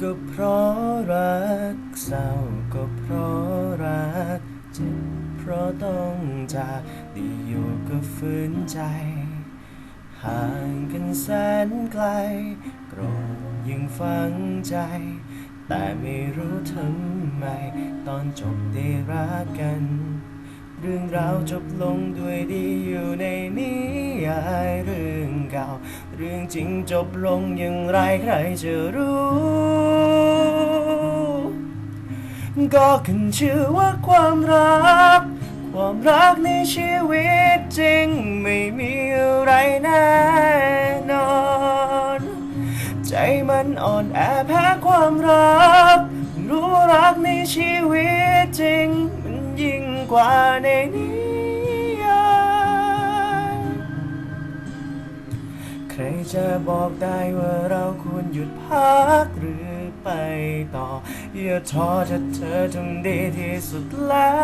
ก็เพราะรัก เศร้าก็เพราะรัก เจ็บเพราะต้องจากได้อยู่ก็ฝืนใจ ห่างกันแสนไกล โกรธยังฝังใจ แต่ไม่รู้ทำไม ตอนจบได้รักกัน เรื่องราวจบลงด้วยดีอยู่ในนิยายเรื่องเก่า เรื่องจริงจบลงอย่างไรใครจะรู้ ก็ขึ้นชื่อว่าความรัก ความรักในชีวิตจริงไม่มีอะไรแน่นอน ใจมันอ่อนแอแพ้ความรัก รู้รักในชีวิตจริง กว่าในนิยายใครจะบอกได้ว่าเราควรหยุดพักหรือไปต่อ อย่าท้อถ้าเธอทำดีที่สุดแล้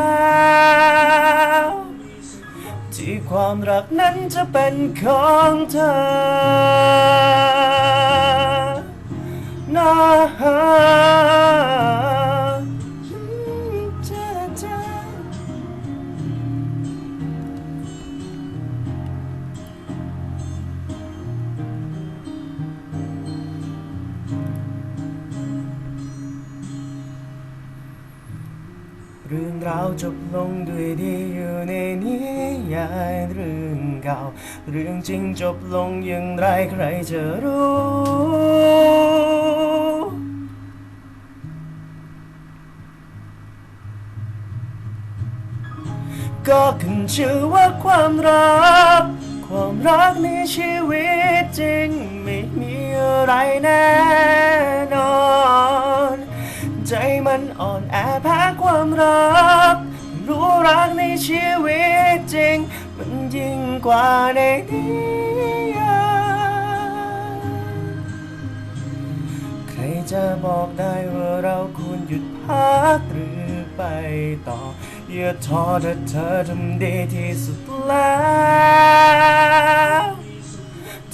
วที่ความรักนั้นจะเป็นของเธอนะ เรื่องราวจบลงด้วยดีอยู่ในนิยายเรื่องเก่า เรื่องจริงจบลงอย่างไรใครจะรู้ก็ขึ้นชื่อว่าความรัก ความรักในชีวิตจริงไม่มีอะไรแน่ มันอ่อนแอแพ้ความรัก รู้รักในชีวิตจริง มันยิ่งกว่าในนิยายใครจะบอกได้ว่าเราควรหยุดพักหรือไปต่อ อย่าท้อถ้าเธอทำดีที่สุดแล้ว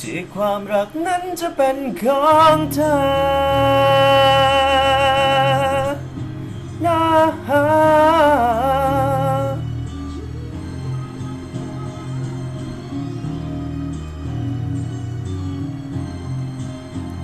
ที่ความรักนั้นจะเป็นของเธอ